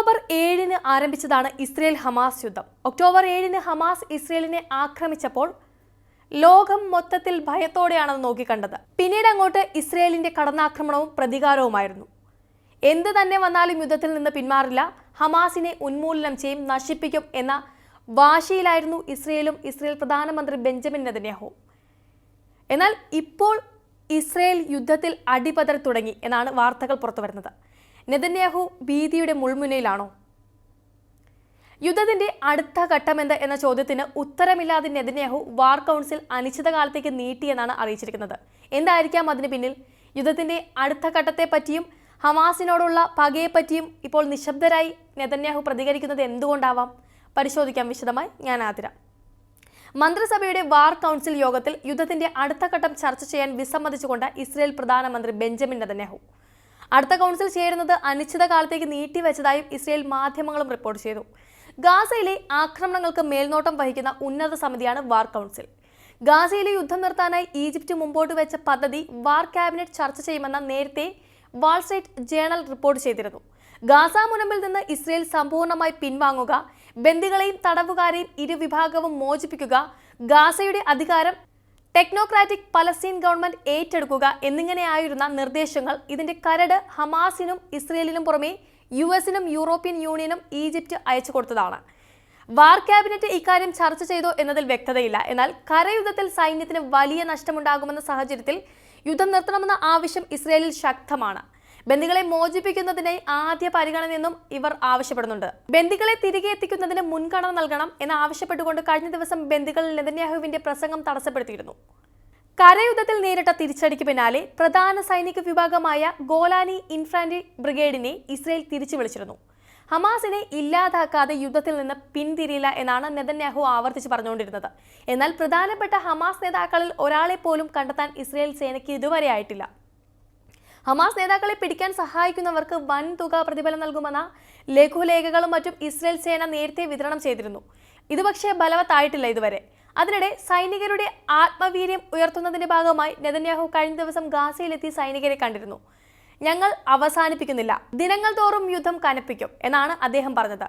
October ഏഴിന് ആരംഭിച്ചതാണ് Israel Hamas യുദ്ധം. ഒക്ടോബർ ഏഴിന് ഹമാസ് ഇസ്രയേലിനെ ആക്രമിച്ചപ്പോൾ ലോകം മൊത്തത്തിൽ ഭയത്തോടെയാണ് നോക്കിക്കണ്ടത്. പിന്നീട് അങ്ങോട്ട് ഇസ്രയേലിന്റെ കടന്നാക്രമണവും പ്രതികാരവുമായിരുന്നു. എന്ത് തന്നെ വന്നാലും യുദ്ധത്തിൽ നിന്ന് പിന്മാറില്ല. ഹമാസിനെ ഉന്മൂലനം ചെയ്യും നശിപ്പിക്കും എന്ന വാശിയിലായിരുന്നു ഇസ്രയേലും ഇസ്രയേൽ പ്രധാനമന്ത്രി ബെഞ്ചമിൻ നെതന്യാഹു. എന്നാൽ ഇപ്പോൾ ഇസ്രയേൽ യുദ്ധത്തിൽ അടിപതറി തുടങ്ങി എന്നാണ് വാർത്തകൾ പുറത്തുവരുന്നത്. നെതന്യാഹു ഭീതിയുടെ മുൾമുനയിലാണോ? യുദ്ധത്തിന്റെ അടുത്ത ഘട്ടമെന്ത് എന്ന ചോദ്യത്തിന് ഉത്തരമില്ലാതെ നെതന്യാഹു വാർ കൗൺസിൽ അനിശ്ചിതകാലത്തേക്ക് നീട്ടിയെന്നാണ് അറിയിച്ചിരിക്കുന്നത്. എന്തായിരിക്കാം അതിന് പിന്നിൽ? യുദ്ധത്തിന്റെ അടുത്ത ഘട്ടത്തെ പറ്റിയും ഹമാസിനോടുള്ള പകയെപ്പറ്റിയും ഇപ്പോൾ നിശബ്ദരായി നെതന്യാഹു പ്രതികരിക്കുന്നത് എന്തുകൊണ്ടാവാം? പരിശോധിക്കാം വിശദമായി ഞാൻ ആതിര. മന്ത്രിസഭയുടെ വാർ കൗൺസിൽ യോഗത്തിൽ യുദ്ധത്തിന്റെ അടുത്ത ഘട്ടം ചർച്ച ചെയ്യാൻ വിസമ്മതിച്ചുകൊണ്ട് ഇസ്രയേൽ പ്രധാനമന്ത്രി ബെഞ്ചമിൻ നെതന്യാഹു. അടുത്ത കൗൺസിൽ ചേരുന്നത് അനിശ്ചിതകാലത്തേക്ക് നീട്ടിവെച്ചതായും ഇസ്രയേൽ മാധ്യമങ്ങളും റിപ്പോർട്ട് ചെയ്തു. ഗാസയിലെ ആക്രമണങ്ങൾക്ക് മേൽനോട്ടം വഹിക്കുന്ന ഉന്നത സമിതിയാണ് വാർ കൗൺസിൽ. ഗാസയിലെ യുദ്ധം നിർത്താനായി ഈജിപ്റ്റ് മുമ്പോട്ട് വെച്ച പദ്ധതി വാർ ക്യാബിനറ്റ് ചർച്ച ചെയ്യുമെന്ന നേരത്തെ വാൾസ്ട്രീറ്റ് ജേണൽ റിപ്പോർട്ട് ചെയ്തിരുന്നു. ഗാസ മുനമ്പിൽ നിന്ന് ഇസ്രയേൽ സമ്പൂർണമായി പിൻവാങ്ങുക ബന്ദികളെയും തടവുകാരെയും ഇരുവിഭാഗവും മോചിപ്പിക്കുക ഗാസയുടെ അധികാരം ടെക്നോക്രാറ്റിക് പലസ്തീൻ ഗവൺമെന്റ് ഏറ്റെടുക്കുക എന്നിങ്ങനെയായിരുന്ന നിർദ്ദേശങ്ങൾ ഇതിന്റെ കരട് ഹമാസിനും ഇസ്രയേലിനും പുറമെ യു എസിനും യൂറോപ്യൻ യൂണിയനും ഈജിപ്റ്റ് അയച്ചു കൊടുത്തതാണ്. വാർ ക്യാബിനറ്റ് ഇക്കാര്യം ചർച്ച ചെയ്തോ എന്നതിൽ വ്യക്തതയില്ല. എന്നാൽ കരയുദ്ധത്തിൽ സൈന്യത്തിന് വലിയ നഷ്ടമുണ്ടാകുമെന്ന സാഹചര്യത്തിൽ യുദ്ധം നിർത്തണമെന്ന ആവശ്യം ഇസ്രയേലിൽ ശക്തമാണ്. ബന്ദികളെ മോചിപ്പിക്കുന്നതിനായി ആദ്യ പരിഗണന എന്നും ഇവർ ആവശ്യപ്പെടുന്നുണ്ട്. ബന്ദികളെ തിരികെ എത്തിക്കുന്നതിന് മുൻഗണന നൽകണം എന്ന് ആവശ്യപ്പെട്ടുകൊണ്ട് കഴിഞ്ഞ ദിവസം ബന്ദികൾ നെതന്യാഹുവിന്റെ പ്രസംഗം തടസ്സപ്പെടുത്തിയിരുന്നു. കരയുദ്ധത്തിൽ നേരിട്ട തിരിച്ചടിക്ക് പിന്നാലെ പ്രധാന സൈനിക വിഭാഗമായ ഗോലാനി ഇൻഫാൻട്രി ബ്രിഗേഡിനെ ഇസ്രയേൽ തിരിച്ചു വിളിച്ചിരുന്നു. ഹമാസിനെ ഇല്ലാതാക്കാതെ യുദ്ധത്തിൽ നിന്ന് പിന്തിരിയില്ല എന്നാണ് നെതന്യാഹു ആവർത്തിച്ച് പറഞ്ഞുകൊണ്ടിരുന്നത്. എന്നാൽ പ്രധാനപ്പെട്ട ഹമാസ് നേതാക്കളിൽ ഒരാളെ പോലും കണ്ടെത്താൻ ഇസ്രയേൽ സേനയ്ക്ക് ഇതുവരെ ആയിട്ടില്ല. ഹമാസ് നേതാക്കളെ പിടിക്കാൻ സഹായിക്കുന്നവർക്ക് വൻ തുക പ്രതിഫലം നൽകുമെന്ന ലഘുലേഖകളും മറ്റും ഇസ്രയേൽ സേന നേരത്തെ വിതരണം ചെയ്തിരുന്നു. ഇത് പക്ഷേ ബലവത്തായിട്ടില്ല ഇതുവരെ. അതിനിടെ സൈനികരുടെ ആത്മവീര്യം ഉയർത്തുന്നതിന്റെ ഭാഗമായി നെതന്യാഹു കഴിഞ്ഞ ദിവസം ഗാസയിലെത്തി സൈനികരെ കണ്ടിരുന്നു. ഞങ്ങൾ അവസാനിപ്പിക്കുന്നില്ല. ദിനങ്ങൾ തോറും യുദ്ധം കനപ്പിക്കും എന്നാണ് അദ്ദേഹം പറഞ്ഞത്.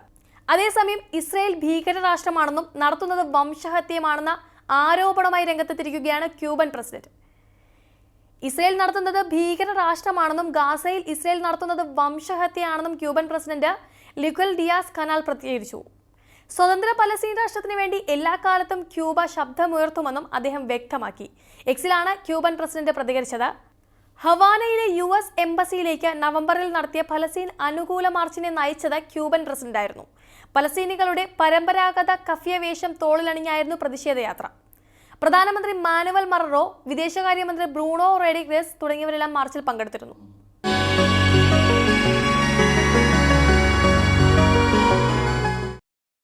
അതേസമയം ഇസ്രയേൽ ഭീകര രാഷ്ട്രമാണെന്നും നടത്തുന്നത് വംശഹത്യമാണെന്ന ആരോപണമായി രംഗത്തെത്തിരിക്കുകയാണ് ക്യൂബൻ പ്രസിഡന്റ്. ഇസ്രയേൽ നടത്തുന്നത് ഭീകര രാഷ്ട്രമാണെന്നും ഗാസയിൽ ഇസ്രയേൽ നടത്തുന്നത് വംശഹത്യയാണെന്നും Cuban president Miguel Diaz Canel പ്രതികരിച്ചു സ്വതന്ത്ര പലസ്തീൻ രാഷ്ട്രത്തിന് വേണ്ടി എല്ലാ കാലത്തും ക്യൂബ ശബ്ദമുയർത്തുമെന്നും അദ്ദേഹം വ്യക്തമാക്കി. എക്സിലാണ് ക്യൂബൻ പ്രസിഡന്റ് പ്രതികരിച്ചത്. ഹവാനയിലെ യു എസ് എംബസിയിലേക്ക് നവംബറിൽ നടത്തിയ പലസ്തീൻ അനുകൂല മാർച്ചിനെ നയിച്ചത് ക്യൂബൻ പ്രസിഡന്റായിരുന്നു. പലസ്തീനികളുടെ പരമ്പരാഗത കഫ്യ വേഷം തോളിലണിഞ്ഞായിരുന്നു പ്രതിഷേധയാത്ര. പ്രധാനമന്ത്രി മാനുവൽ മററോ വിദേശകാര്യമന്ത്രി ബ്രൂണോ റെഡിഗ്രസ് തുടങ്ങിയവരെല്ലാം മാർച്ചിൽ പങ്കെടുത്തിരുന്നു.